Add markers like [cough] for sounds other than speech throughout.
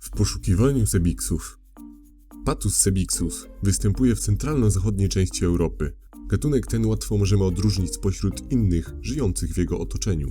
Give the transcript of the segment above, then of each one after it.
W poszukiwaniu sebiksów. Patus sebixus występuje w centralno-zachodniej części Europy. Gatunek ten łatwo możemy odróżnić spośród innych żyjących w jego otoczeniu.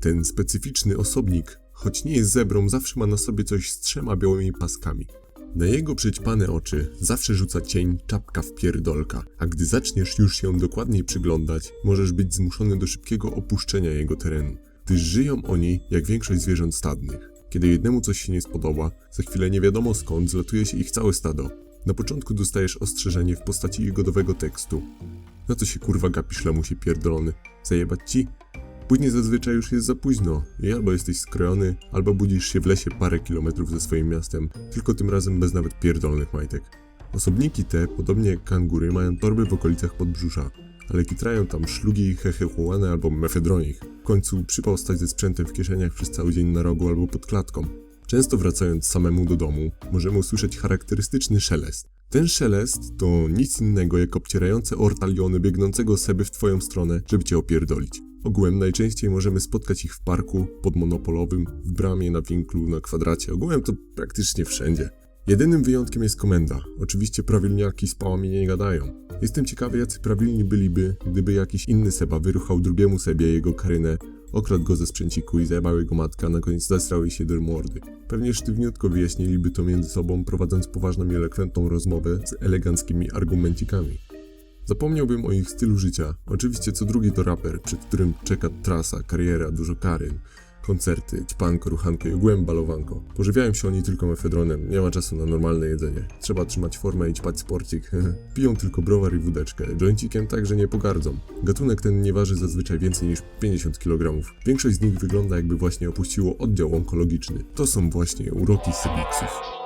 Ten specyficzny osobnik, choć nie jest zebrą, zawsze ma na sobie coś z trzema białymi paskami. Na jego przyćpane oczy zawsze rzuca cień czapka w pierdolka, a gdy zaczniesz już się dokładniej przyglądać, możesz być zmuszony do szybkiego opuszczenia jego terenu, gdyż żyją oni jak większość zwierząt stadnych. Kiedy jednemu coś się nie spodoba, za chwilę nie wiadomo skąd zlatuje się ich całe stado. Na początku dostajesz ostrzeżenie w postaci godowego tekstu. Na co się kurwa gapisz, lamusie pierdolony? Zajebać ci? Później zazwyczaj już jest za późno i albo jesteś skrojony, albo budzisz się w lesie parę kilometrów ze swoim miastem, tylko tym razem bez nawet pierdolnych majtek. Osobniki te, podobnie jak kangury, mają torby w okolicach podbrzusza, ale kitrają tam szlugi, hehechuane albo mefedronich. W końcu przypał stać ze sprzętem w kieszeniach przez cały dzień na rogu albo pod klatką. Często wracając samemu do domu, możemy usłyszeć charakterystyczny szelest. Ten szelest to nic innego jak obcierające ortaliony biegnącego seby w twoją stronę, żeby cię opierdolić. Ogółem najczęściej możemy spotkać ich w parku, pod monopolowym, w bramie, na winklu, na kwadracie. Ogółem to praktycznie wszędzie. Jedynym wyjątkiem jest komenda. Oczywiście prawilniaki z pałami nie gadają. Jestem ciekawy, jacy prawilni byliby, gdyby jakiś inny Seba wyruchał drugiemu Sebie jego karynę, okradł go ze sprzęciku i zajebał jego matka, na koniec zesrał jej się do mordy. Pewnie sztywniutko wyjaśniliby to między sobą, prowadząc poważną i elokwentną rozmowę z eleganckimi argumencikami. Zapomniałbym o ich stylu życia. Oczywiście co drugi to raper, przed którym czeka trasa, kariera, dużo karyn, koncerty, ćpanko, ruchanko i ogółem balowanko. Pożywiają się oni tylko mefedronem, nie ma czasu na normalne jedzenie. Trzeba trzymać formę i ćpać sporcik. [laughs] Piją tylko browar i wódeczkę. Joincikiem także nie pogardzą. Gatunek ten nie waży zazwyczaj więcej niż 50 kg. Większość z nich wygląda jakby właśnie opuściło oddział onkologiczny. To są właśnie uroki sybiksów.